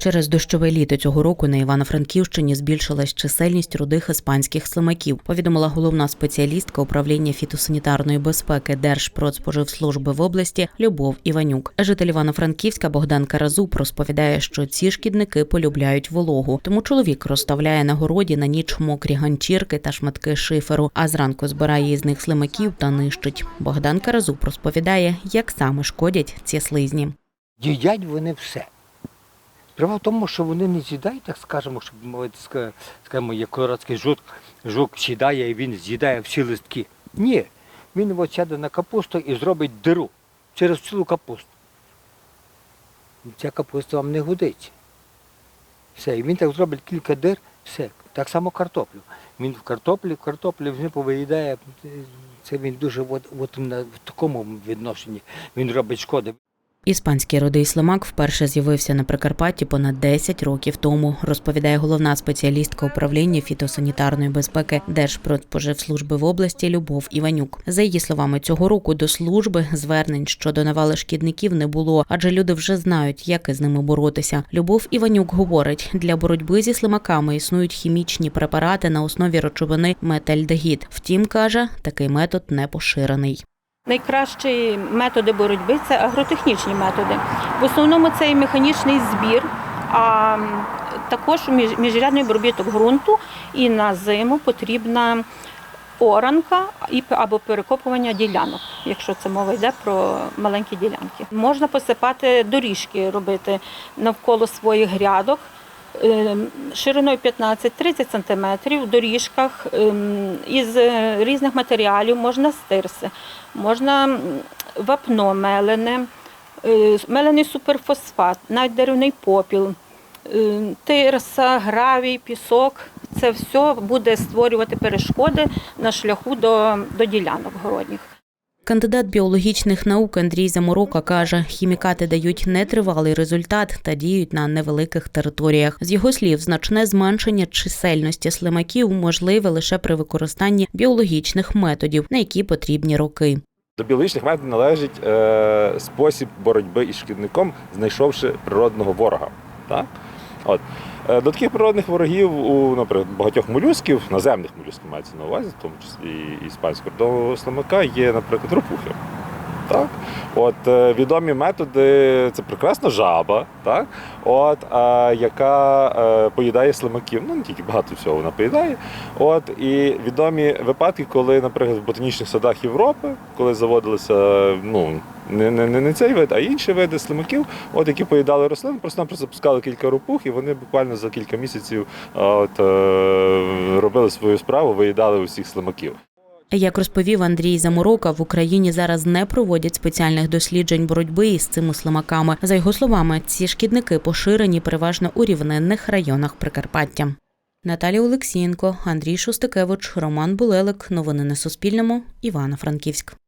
Через дощове літо цього року на Івано-Франківщині збільшилась чисельність рудих іспанських слимаків. Повідомила головна спеціалістка управління фітосанітарної безпеки Держпродспоживслужби в області Любов Іванюк. Житель Івано-Франківська Богдан Каразуб розповідає, що ці шкідники полюбляють вологу. Тому чоловік розставляє на городі на ніч мокрі ганчірки та шматки шиферу, а зранку збирає із них слимаків та нищить. Богдан Каразуб розповідає, як саме шкодять ці слизні. Їдять вони все. Справа в тому, що вони не з'їдають, так скажемо, щоб скажімо, як короткий жук, жук сідає і він з'їдає всі листки. Ні. Він от сяде на капусту і зробить диру через цілу капусту. Ця капуста вам не годиться. Все. І він так зробить кілька дир, все. Так само картоплю. Він в картоплі, в картоплі він повиїдає. Це він дуже от, от на, в такому відношенні він робить шкоди. Іспанський родий слимак вперше з'явився на Прикарпатті понад 10 років тому, розповідає головна спеціалістка управління фітосанітарної безпеки Держпродспоживслужби в області Любов Іванюк. За її словами, цього року до служби звернень щодо навали шкідників не було, адже люди вже знають, як із ними боротися. Любов Іванюк говорить, для боротьби зі слимаками існують хімічні препарати на основі речовини метальдегід. Втім, каже, такий метод не поширений. Найкращі методи боротьби це агротехнічні методи. В основному це і механічний збір, а також між- міжрядний обробіток ґрунту і на зиму потрібна оранка або перекопування ділянок, якщо це мова йде про маленькі ділянки. Можна посипати доріжки, робити навколо своїх грядок. Е, Шириною 15-30 см в доріжках ем, із е, різних матеріалів можна стирси, можна вапно мелене, е, мелений суперфосфат, навіть деревний попіл, е, тирса, гравій, пісок. Це все буде створювати перешкоди на шляху до, до ділянок городніх. Кандидат біологічних наук Андрій Заморока каже, хімікати дають нетривалий результат та діють на невеликих територіях. З його слів, значне зменшення чисельності слимаків можливе лише при використанні біологічних методів, на які потрібні роки. До біологічних методів належить е, спосіб боротьби із шкідником, знайшовши природного ворога. Так? От. Е, до таких природних ворогів у наприклад, багатьох молюсків, наземних молюсків мається на увазі, в тому числі і іспанського до слимака, є, наприклад, ропухи. Так? От, е, відомі методи це прекрасна жаба, так? От, а, яка е, поїдає слимаків. Ну, не тільки багато всього вона поїдає. От, і відомі випадки, коли, наприклад, в ботанічних садах Європи, коли заводилися ну, не, не, не, цей вид, а інші види слимаків, от, які поїдали рослини, просто-напросто запускали кілька ропух, і вони буквально за кілька місяців от, е, робили свою справу, виїдали усіх слимаків. Як розповів Андрій Заморока, в Україні зараз не проводять спеціальних досліджень боротьби із цими слимаками. За його словами, ці шкідники поширені переважно у рівнинних районах Прикарпаття. Наталія Олексієнко, Андрій Шостикевич, Роман Булелик. Новини на Суспільному. Івано-Франківськ.